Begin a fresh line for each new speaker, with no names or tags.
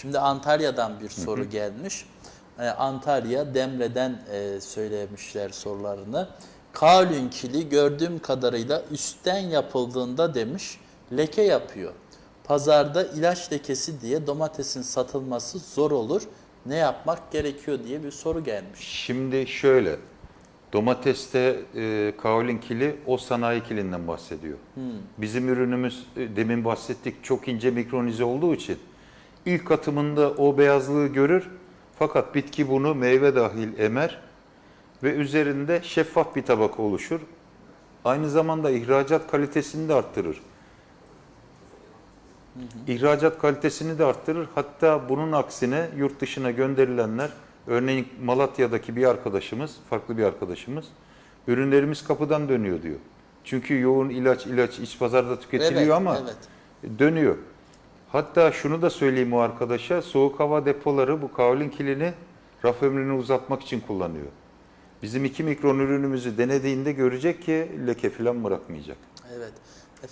Şimdi Antalya'dan bir soru gelmiş. Ee, Antalya Demre'den e, söylemişler sorularını. Kaolin kili gördüğüm kadarıyla üstten yapıldığında demiş leke yapıyor. Pazarda ilaç lekesi diye domatesin satılması zor olur. Ne yapmak gerekiyor diye bir soru gelmiş.
Şimdi şöyle, domateste e, kaolin kili o sanayi kilinden bahsediyor. Bizim ürünümüz e, demin bahsettik çok ince mikronize olduğu için ilk atımında o beyazlığı görür fakat bitki bunu meyve dahil emer ve üzerinde şeffaf bir tabaka oluşur. Aynı zamanda ihracat kalitesini de arttırır. İhracat kalitesini de arttırır. Hatta bunun aksine yurt dışına gönderilenler, örneğin Malatya'daki bir arkadaşımız, farklı bir arkadaşımız, ürünlerimiz kapıdan dönüyor diyor. Çünkü yoğun ilaç, ilaç iç pazarda tüketiliyor
Evet,
ama
evet.
dönüyor. Hatta şunu da söyleyeyim o arkadaşa, soğuk hava depoları bu kaolin kilini raf ömrünü uzatmak için kullanıyor. Bizim 2 mikron ürünümüzü denediğinde görecek ki leke falan bırakmayacak.
Evet.